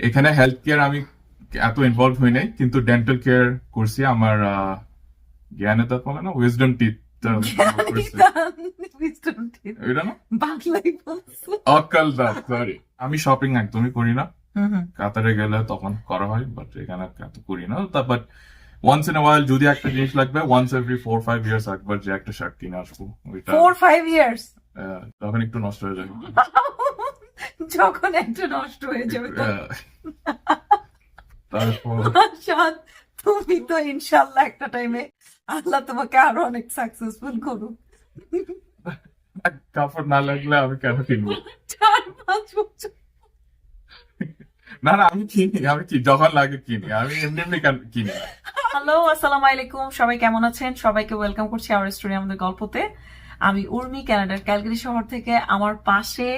এখানে health care আমি এত ইনভলভ হই নাই কিন্তু ডেন্টাল কেয়ার করছি আমার জ্ঞানে তো বলে না উইজডম টিথ আমি শপিং একদমই করি না। কাতারে গেলে তখন করা হয় বাট এখানে এত করি না। তা বাট ওয়ান্স ইন ওয়াইল যদি একটা জিনিস লাগবে once every four five years একবার যে একটা শার্ট কিনে আসব ওইটা ফোর ফাইভ ইয়ার্স তখন একটু নষ্ট হয়ে যায়। যখন একটা নষ্ট হয়ে যাবে তারপর? তুমি তো ইনশাল্লাহ একটা টাইমে আল্লাহ তোমাকে আরও অনেক সাকসেসফুল করুক। কাপড় না লাগলে আমি কেন কিনবো? চার পাঁচ বছর। না না আমি কিনি আমি কি যখন লাগে কিনি আমি এমনি এমনি কিনি হ্যালো আসসালামু আলাইকুম সবাই কেমন আছেন? সবাইকে ওয়েলকাম করছি আমার স্টোরি আমাদের গল্পতে। আমি উর্মি ক্যানাডার ক্যালগারি শহর থেকে আমার পাশে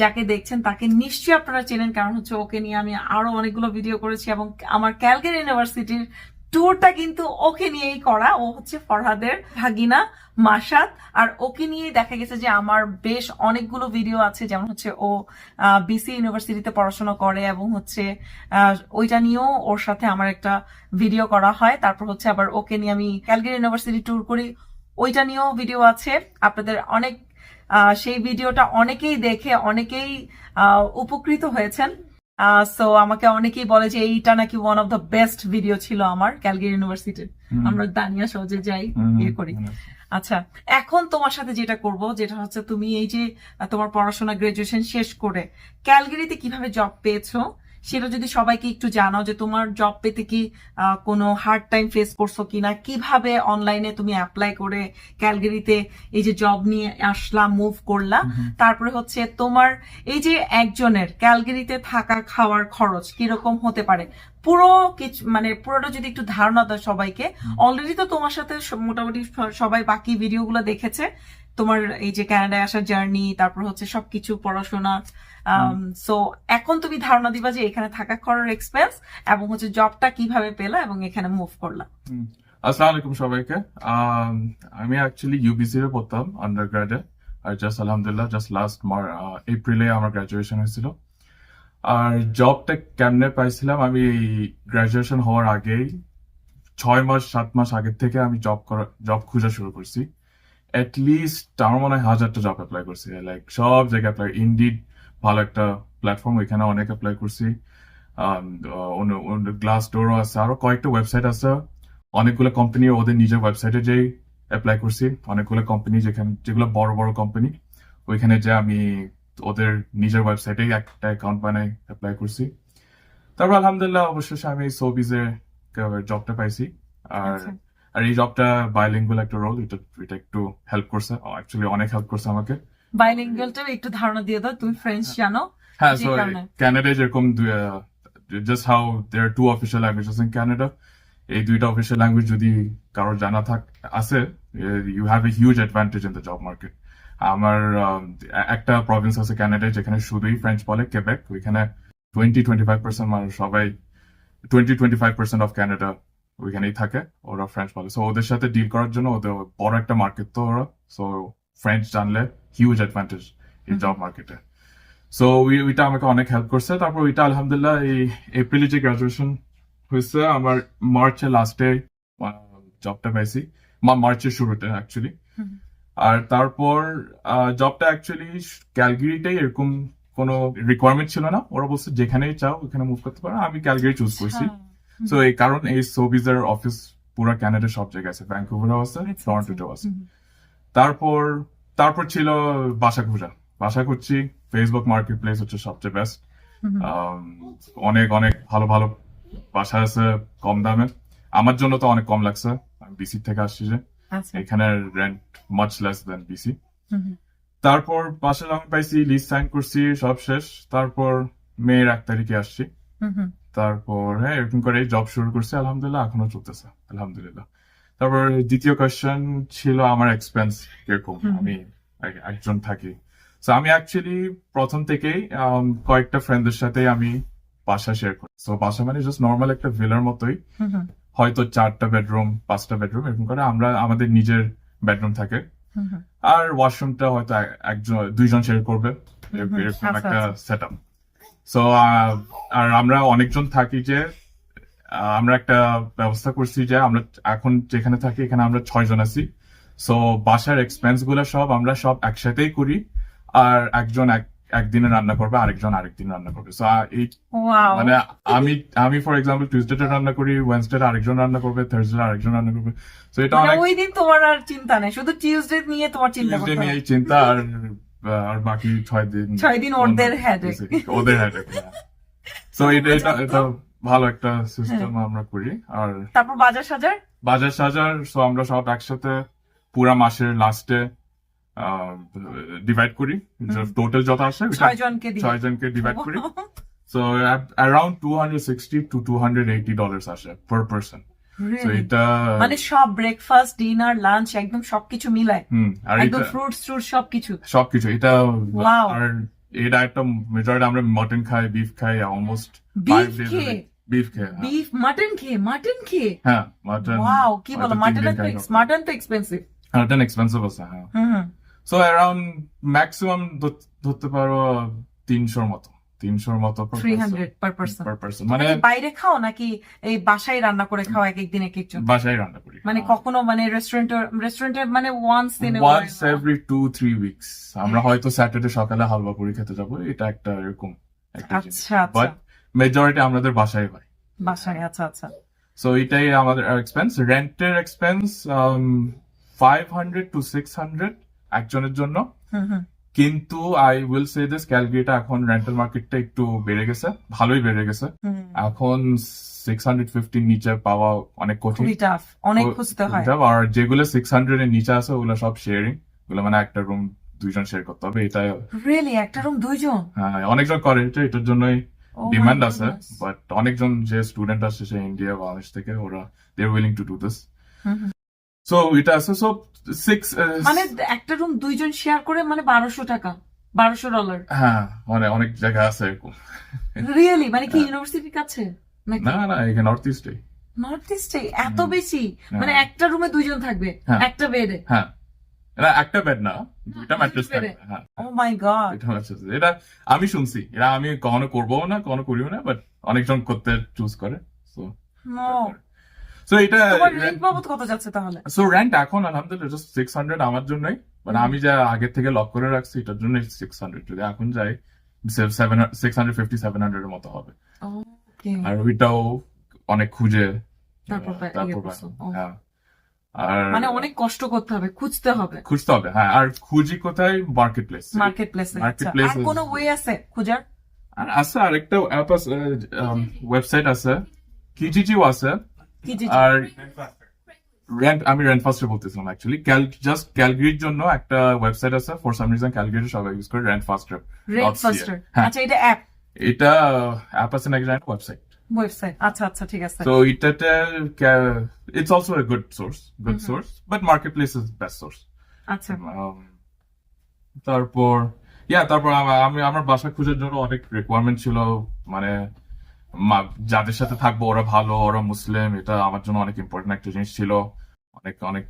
যাকে দেখছেন তাকে নিশ্চয়ই আপনারা চেনেন, কারণ হচ্ছে ওকে নিয়ে আমি আরও অনেকগুলো ভিডিও করেছি এবং আমার ক্যালগারি ইউনিভার্সিটির ট্যুরটা কিন্তু ওকে নিয়েই করা। ও হচ্ছে ফরহাদের ভাগিনা মাসাদ আর ওকে নিয়ে দেখা গেছে যে আমার বেশ অনেকগুলো ভিডিও আছে, যেমন হচ্ছে ও বিসি ইউনিভার্সিটিতে পড়াশোনা করে এবং হচ্ছে ওইটা নিয়েও ওর সাথে আমার একটা ভিডিও করা হয়। তারপর হচ্ছে আবার ওকে নিয়ে আমি ক্যালগারি ইউনিভার্সিটি ট্যুর করি। ওইটা নিয়েও ভিডিও আছে। আপনাদের অনেক সেই ভিডিওটা অনেকেই দেখে অনেকেই উপকৃত হয়েছেন। সো আমাকে অনেকেই বলে যে এইটা নাকি one of the best video ছিল আমার ক্যালগারি ইউনিভার্সিটির। আমরা দানিয়া সহজে যাই ইয়ে করি। আচ্ছা এখন তোমার সাথে যেটা করব যেটা হচ্ছে তুমি এই যে তোমার পড়াশোনা গ্রাজুয়েশন শেষ করে ক্যালগারিতে কীভাবে জব পেয়েছ সেটা যদি সবাইকে একটু জানাও যে তোমার জব পেতে কি কোনো হার্ড টাইম ফেস করছ কিনা? কীভাবে অনলাইনে তুমি অ্যাপ্লাই করে ক্যালগেরিতে এই যে জব নিয়ে আসলা মুভ করলা? তারপরে হচ্ছে তোমার এই যে একজনের ক্যালগেরিতে থাকা খাওয়ার খরচ কীরকম হতে পারে? পুরো কিছু মানে পুরোটা যদি একটু ধারণা দাও সবাইকে। অলরেডি তো তোমার সাথে মোটামুটি সবাই বাকি ভিডিওগুলো দেখেছে। তোমার এই যে কানাডায় আসার জার্নি তারপর হচ্ছে সবকিছু পড়াশোনা সো এখন তুমি ধারণা দিবা যে এখানে থাকা করার এক্সপেন্স এবং হচ্ছে জবটা কীভাবে পেলা এবং এখানে মুভ করলা। আসসালামু আলাইকুম সবাইকে। আম, আমি অ্যাকচুয়ালি ইউবিসি রে পড়তাম আন্ডার গ্রাডে আর জাস্ট আলহামদুলিল্লাহ জাস্ট লাস্ট এপ্রিলে আমার গ্রাজুয়েশন হয়েছিল। আর জবটা কেমনে পাইছিলাম? আমি গ্রাজুয়েশন হওয়ার আগেই ছয় মাস, সাত মাস আগের থেকে আমি জব করা জব খোঁজা শুরু করছি। লিস্ট আমার মনে হয় হাজারটা জব অ্যাপ্লাই করছি। লাইক সব জায়গায় অ্যাপ্লাই ইন্ডিড ভালো একটা প্ল্যাটফর্ম ওইখানে অনেক অ্যাপ্লাই করছি। গ্লাস ডোরও আছে, আরও কয়েকটা ওয়েবসাইট আছে। অনেকগুলো কোম্পানি ওদের নিজের ওয়েবসাইটে যেই অ্যাপ্লাই করছি। অনেকগুলো কোম্পানি যেখানে, যেগুলো বড় বড় কোম্পানি ওইখানে যে আমি ওদের নিজের ওয়েবসাইটেই একটা অ্যাকাউন্ট বানাই অ্যাপ্লাই করছি। তারপর আলহামদুলিল্লাহ অবশেষে আমি সোবিজে জবটা পাইছি। আর আচ্ছা। আর এই জবটা বাইলিঙ্গুয়াল একটা রোল এটা এটা একটু হেল্প করছে। অ্যাকচুয়ালি অনেক হেল্প করছে আমাকে। বাইলিঙ্গুয়ালটাও একটু ধারণা দিয়ে দাও তুমি ফ্রেঞ্চ জানো। হ্যাঁ সো ক্যানাডায় যেরকম just how there two official languages in Canada এই দুইটা অফিসিয়াল ল্যাঙ্গুয়েজ যদি কারোর জানা থাক আছে you have a huge advantage in the job market আমার একটা প্রভিন্স আছে ক্যানাডায় যেখানে শুধুই ফ্রেঞ্চ বলে কেবেক ওইখানে টোয়েন্টি টোয়েন্টি ফাইভ পার্সেন্ট মানুষ সবাই twenty twenty five percent of Canada ওইখানেই থাকে ওরা ফ্রেঞ্চ বলে। সো ওদের সাথে ডিল করার জন্য ওদের বড় একটা মার্কেট তো ওরা। সো ফ্রেঞ্চ জানলে হিউজ অ্যাডভান্টেজ ইন জব মার্কেটে সো ওইটা আমাকে অনেক হেল্প করছে। তারপর ওইটা আলহামদুলিল্লাহ এই এপ্রিলে যে গ্রাজুয়েশন হয়েছে আমার মার্চের লাস্টে জবটা পাইছি। মার্চের শুরুতে অ্যাকচুয়ালি। আর তারপর জবটা অ্যাকচুয়ালি ক্যালগিরিটাই এরকম কোনো রিকোয়ারমেন্ট ছিল না। ওরা বলছে যেখানেই চাও ওখানে মুভ করতে পারো। আমি ক্যালগিরি চুজ করছি। আচ্ছা। সো এই কারণ এই সোবিজের অফিস পুরো ক্যানাডা সব জায়গায় আছে। ভ্যাঙ্কুভারও আছে আচ্ছা, টরন্টোতেও আছে। তারপর তারপর ছিল বাসা খোঁজা বাসা করছি ফেসবুক মার্কেট প্লেস হচ্ছে সবচেয়ে বেস্ট। অনেক অনেক ভালো ভালো বাসা আছে কম দামে। আমার জন্য তো অনেক কম লাগছে। আমি বিসি থেকে আসছি যে। আচ্ছা এখানে rent much less than BC তারপর বাসা আমি পাইছি লিস্ট সাইন করছি সব শেষ। তারপর মেয়ের এক তারিখে আসছি। তারপর হ্যাঁ এরকম করে জব শুরু করছি আলহামদুলিল্লাহ এখনও চলতেছে আলহামদুলিল্লাহ। তারপর দ্বিতীয় কোয়েশ্চেন ছিল আমার এক্সপেন্স কীরকম? আমি একজন থাকি। তো আমি অ্যাকচুয়ালি প্রথম থেকেই um, কয়েকটা ফ্রেন্ডদের সাথে আমি বাসা শেয়ার করি। তো বাসা মানে জাস্ট নর্মাল একটা ভিলার মতোই। হয়তো চারটা বেডরুম পাঁচটা বেডরুম এরকম করে আমরা আমাদের নিজের বেডরুম থাকে। আর ওয়াশরুমটা হয়তো একজন দুইজন শেয়ার করবে এরকম আচ্ছা, একটা। সেট আপ সো আর আমরা অনেকজন থাকি যে আমরা একটা ব্যবস্থা করছি যে আমরা এখন যেখানে থাকি এখানে আমরা ছয় জন আছি সো বাসার এক্সপেন্সগুলো সব আমরা সব একসাথেই করি আর একজন এক একদিনে রান্না করবে আরেকজন আরেকদিন রান্না করবে। সো মানে আমি আমি ফর এক্সাম্পল টিউসডে রান্না করি ওয়েনসডে আরেকজন রান্না করবে থার্সডে আরেকজন রান্না করবে। তো এটা মানে অনেক ওই দিন তোমার আর চিন্তা নেই শুধু টিউসডে নিয়ে তোমার চিন্তা করতে নিয়ে চিন্তা আর আর বাকি ছয় দিন ছয় দিন ওদের headache। ওদের হেডেক সো এটা এটা এটা ভালো একটা সিস্টেম হ্যাঁ। আমরা করি আর তারপর বাজার সাজার বাজার সাজার সো আমরা সব একসাথে পুরা মাসের লাস্টে ডিভাইড করি। টোটাল যত আসে ছয় জনকে ডিভাইড করি। So around two hundred sixty two two hundred eighty dollars আসে পার পার্সন মানে সব ব্রেকফাস্ট ডিনার লাঞ্চ একদম সবকিছু মিলায়। হুম আর একদম ফ্রুটস ট্রুট সবকিছু। সবকিছু এটা. আর এটা একটা মেজরিটি আমরা মটন খাই বিফ খাই অলমোস্ট Beef খেয়ে? বিফ খেয়ে হ্যাঁ। বিফ মাটন খেয়ে? মাটন খেয়ে? হ্যাঁ মটন ওয়াও কি বলো মাটন মাটন তো এক্সপেন্সিভ মটন এক্সপেন্সিভ আছে হ্যাঁ। সো অ্যারাউন্ড ম্যাক্সিমাম ধরতে পারো তিনশোর মতো তিনশোর মতো মানে বাইরে খাও নাকি এই বাসায় রান্না করে খাও এক একদিন এক একজন বাসায় রান্না করি। মানে কখনো মানে রেস্টুরেন্টে রেস্টুরেন্টে মানে once in once every two three weeks আমরা হয়তো স্যাটারডে সকালে হালুয়া পুরি খেতে যাব এটা একটা এরকম একটা আচ্ছা আচ্ছা। বাট মেজরিটি আমাদের বাসায় হয়। বাসায় আচ্ছা আচ্ছা। সো এটাই আমাদের expense রেন্টের expense five hundred two six hundred একজনের জন্য। কিন্তু আই উইল সে দিস ক্যালগেটা এখন রেন্টাল মার্কেটটা একটু বেড়ে গেছে ভালোই বেড়ে গেছে। এখন সিক্স হান্ড্রেড ফিফটির নিচে পাওয়া অনেক কঠিন। অনেক খুঁজতে হয়। আর যেগুলো সিক্স হান্ড্রেড এর নিচে আছে ওগুলো সব শেয়ারিং ওগুলো মানে একটা রুম দুইজন শেয়ার করতে হবে এটা রিয়েলি একটা রুম দুইজন? হ্যাঁ, অনেকজন করে এটা এটার জন্যই Oh ডিমান্ড আছে। বাট অনেকজন যে স্টুডেন্ট আসছে সে ইন্ডিয়া বাংলাদেশ থেকে ওরা they are willing to do this. So এটা আছে সো সিক্স মানে একটা রুম দুইজন শেয়ার করে মানে বারোশো টাকা বারোশো ডলার হ্যাঁ মানে অনেক জায়গা আছে। এরকম রিয়েলি মানে কি ইউনিভার্সিটির কাছে? না না এখানে নর্থ ইস্টে নর্থ ইস্টে এত বেশি? হ্যাঁ। মানে একটা রুমে দুইজন থাকবে হ্যাঁ। একটা বেডে হ্যাঁ। এটা একটা বেড না দুইটা ম্যাট্রেস থাকবে হ্যাঁ। ও মাই গড এটা আমি শুনছি এটা আমি কখনো করব না কখনো করিও না বাট অনেকজন করতে চুজ করে সো সো এটা বাবদ কত যাচ্ছে তাহলে? সো রেন্ট এখন আলহামদুলিল্লাহ জাস্ট সিক্স হান্ড্রেড আমার জন্যই মানে আমি যা আগের থেকে লক করে রাখছি এটার জন্য সিক্স হান্ড্রেড যদি এখন যাই seven six hundred fifty seven hundred মতো হবে। আর ওইটাও অনেক খুঁজে। তারপর ইয়ে। হ্যাঁ। আর মানে অনেক কষ্ট করতে হবে খুঁজতে হবে। খুঁজতে হবে হ্যাঁ। আর খুঁজি কোথায়? মার্কেট প্লেস মার্কেট প্লেসে আর কোনো ওয়ে আছে খুঁজার? আর আছে আরেকটা অ্যাপ আছে ওয়েবসাইট আছে। কিজিজিও আছে। আর রেন্ট আমি রেন্ট ফাস্টে বলতেছিলাম অ্যাকচুয়ালি জাস্ট ক্যালগরির জন্য একটা ওয়েবসাইট আছে ফর সাম রিজন ক্যালগরি সবাই ইউজ করে রেন্ট ফাস্টার ফাস্টার হ্যাঁ। আচ্ছা এটা অ্যাপ এটা অ্যাপ আছে নাকি ওয়েবসাইট ওয়েবসাইট আচ্ছা আচ্ছা ঠিক আছে। তো এটাতে it's also a good source good. Source but marketplace is best source আচ্ছা। Um, তারপর ইয়া তারপর আমি আমার বাসা খোঁজার জন্য অনেক রিকোয়ারমেন্ট ছিল মানে যাদের সাথে থাকব ওরা ভালো ওরা মুসলিম এটা আমার জন্য অনেক ইম্পর্টেন্ট একটা জিনিস ছিল। অনেক অনেক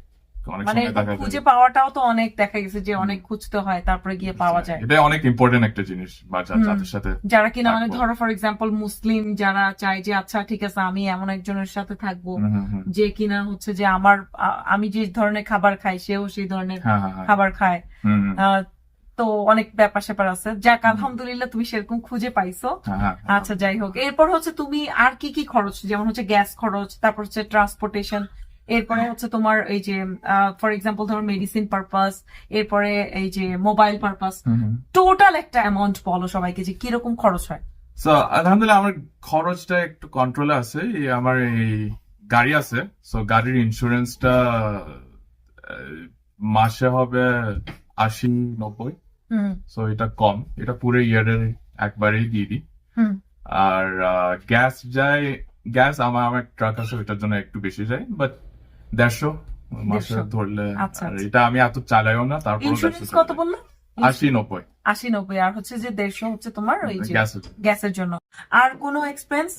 মানে খুঁজে পাওয়াটাও তো অনেক দেখা গেছে যে অনেক খুঁজতে হয় তারপরে গিয়ে পাওয়া যায়। এটা অনেক ইম্পর্টেন্ট একটা জিনিস। যাদের সাথে যারা কিনা মানে ধরো ফর এক্সাম্পল মুসলিম যারা চায় যে আচ্ছা ঠিক আছে আমি এমন একজনের সাথে থাকব। যে কিনা হচ্ছে যে আমার আমি যে ধরনের খাবার খাই সেও সেই ধরনের হ্যাঁ হ্যাঁ হ্যাঁ। খাবার খায়। তো অনেক ব্যাপার স্যাপার আছে। যাক আলহামদুলিল্লাহ তুমি সেরকম খুঁজে পাইছো। হ্যাঁ, হ্যাঁ। আচ্ছা যাই হোক। এরপর হচ্ছে তুমি আর কি কি খরচ? যেমন হচ্ছে গ্যাস খরচ তারপর হচ্ছে ট্রান্সপোর্টেশন এরপরে হচ্ছে তোমার এই যে ফর এক্সাম্পল ধরো মেডিসিন পারপাস এরপরে এই যে মোবাইল পারপাস। টোটাল একটা অ্যামাউন্ট বলো সবাইকে যে কীরকম খরচ হয়। So, আলহামদুলিল্লাহ আমার খরচটা একটু কন্ট্রোলে আছে। আমার এই গাড়ি আছে। সো গাড়ির ইন্স্যুরেন্সটা মাসে হবে আশি নব্বই। সো এটা কম। এটা পুরো ইয়ারের একবারেই দিয়ে দিই। হুম। আর গ্যাস যায় গ্যাস আমার আমার ট্রাক আছে ওইটার জন্য একটু বেশি যায় বাট দেড়শো মাসে ধরলে আচ্ছা, আচ্ছা। এটা আমি এত চালাইও না তারপর ইন্স্যুরেন্স কত বলল? আশি নব্বই। আশি নব্বই। আর হচ্ছে যে দেড়শো হচ্ছে তোমার ওই গ্যাস গ্যাসের জন্য। আর কোনো এক্সপেন্স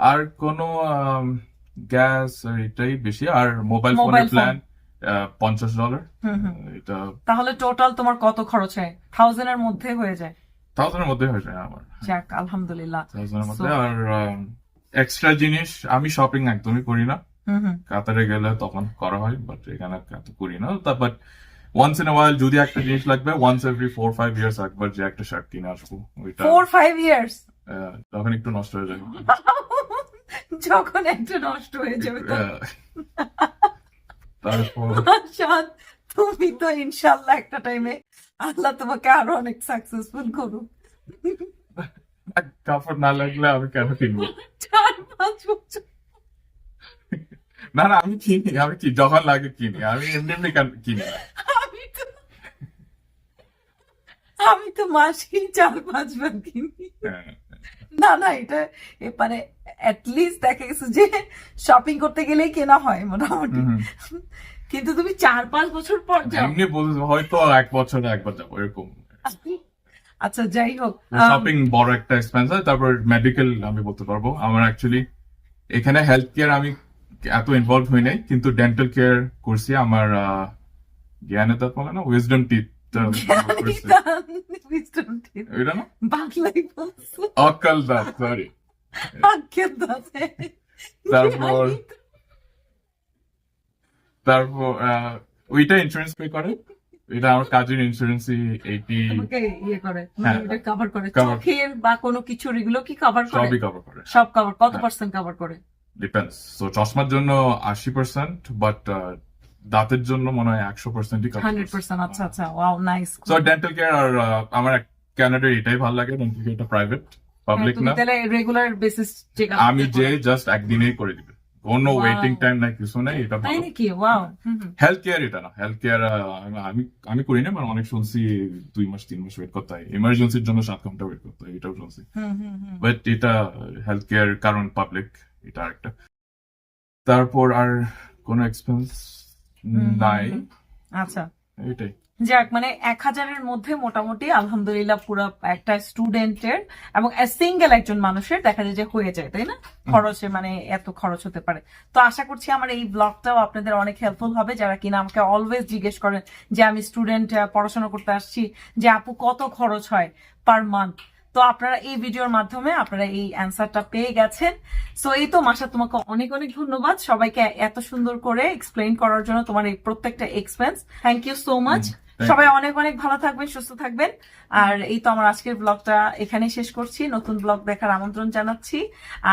আর কোনো গ্যাস এটাই বেশি। আর মোবাইল ফোনের প্ল্যান পঞ্চাশ ডলার এটা তাহলে টোটাল তোমার কত খরচ হয়? থাউজেন্ড এর মধ্যে হয়ে যায়। থাউজেন্ডের মধ্যে হয়ে যায় আমার। যাক আলহামদুলিল্লাহ। থাউজেন্ডের মধ্যে আর এক্সট্রা জিনিস আমি শপিং একদমই করি না। কাতারে গেলে তখন করা হয় বাট এখানে করি না। তা বাট ওয়ান্স ইন ওয়াইল যদি একটা জিনিস লাগবে once every four five years একবার যে একটা শার্ট কিনে আসব ওইটা ফোর ফাইভ ইয়ার্স তখন একটু নষ্ট হয়ে যায় যখন একটা নষ্ট হয়ে যাবে তারপর তুমি তো ইনশাল্লাহ একটা টাইমে আল্লাহ তোমাকে আরও অনেক সাকসেসফুল করুক। কাপড় না লাগলে আমি কেন কিনবো চার পাঁচ বছর। না না আমি কিনি আমি কি যখন লাগে কিনি আমি এমনি এমনি কেন- কিনি আমি তো আমি তো মাসে চার পাঁচবার কিনি হ্যাঁ। না না এটা মানে লিস্ট দেখা গেছে যে শপিং করতে গেলেই কেনা হয় মোটামুটি। কিন্তু তুমি চার পাঁচ বছর পর যাও। এমনি হয়তো এক বছর একবার যাব এরকম। আচ্ছা যাই হোক শপিং বড় একটা এক্সপেন্স হয় তারপর মেডিকেল আমি বলতে পারব। আমার অ্যাকচুয়ালি এখানে হেলথ কেয়ার আমি এত ইনভলভ হই নাই কিন্তু ডেন্টাল কেয়ার করছি আমার জ্ঞানে তার বলে না উইজডম টিথ না বাংলায় বলছো অকাল সরি। তারপর তারপর ওইটা ইন্স্যুরেন্স পে করে? এটা আমার কাজের ইন্স্যুরেন্সই এইটি ইয়ে করে। হ্যাঁ। এটা কভার করে। চোখের বা কোনো কিছু এগুলো কি কভার করে? সবই কভার করে। সব কভার কত হ্যাঁ। পার্সেন্ট কভার করে? ডিপেন্ডস সো চশমার জন্য আশি পার্সেন্ট বাট দাঁতের জন্য মনে হয় একশো পার্সেন্টই হান্ড্রেড পার্সেন্ট আচ্ছা আচ্ছা wow nice so dental care আর আমার ক্যানাডার এটাই ভালো লাগে ডেন্টাল কেয়ারটা প্রাইভেট পাবলিক না। তাহলে রেগুলার বেসিস চেক আমি যে জাস্ট একদিনেই করে দিবে। কোনো ওয়েটিং টাইম নাই কিছু নাই এটা তাই নাকি? ওয়াও হেলথ কেয়ার এটা না। হেলথ কেয়ার আমি আমি করি না মানে অনেক শুনছি দুই মাস তিন মাস ওয়েট করতে হয়। ইমার্জেন্সির জন্য সাত ঘণ্টা ওয়েট করতে হয় এটাও শুনছি। বাট এটা হেলথ কেয়ার কারণ পাবলিক এটা একটা তারপর আর কোন এক্সপেন্স নাই। আচ্ছা। এটাই যাক মানে এক হাজারের মধ্যে মোটামুটি আলহামদুলিল্লাহ পুরো একটা স্টুডেন্টের এবং সিঙ্গেল একজন মানুষের দেখা যায় যে হয়ে যায় তাই না? খরচে মানে এত খরচ হতে পারে। তো আশা করছি আমার এই ব্লগটাও আপনাদের অনেক হেল্পফুল হবে। যারা কিনা আমাকে অলওয়েজ জিজ্ঞেস করেন যে আমি স্টুডেন্ট পড়াশোনা করতে আসছি যে আপু কত খরচ হয় পার মান্থ তো আপনারা এই ভিডিওর মাধ্যমে আপনারা এই অ্যান্সারটা পেয়ে গেছেন। সো এই তো মাসা তোমাকে অনেক অনেক ধন্যবাদ। সবাইকে এত সুন্দর করে এক্সপ্লেইন করার জন্য তোমার এই প্রত্যেকটা expense thank you so much সবাই অনেক অনেক ভালো থাকবেন সুস্থ থাকবেন। আর এই তো আমার আজকের ব্লগটা এখানেই শেষ করছি। নতুন ব্লগ দেখার আমন্ত্রণ জানাচ্ছি।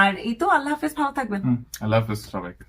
আর এই তো আল্লাহ হাফেজ ভালো থাকবেন। আল্লাহ হাফেজ সবাইকে।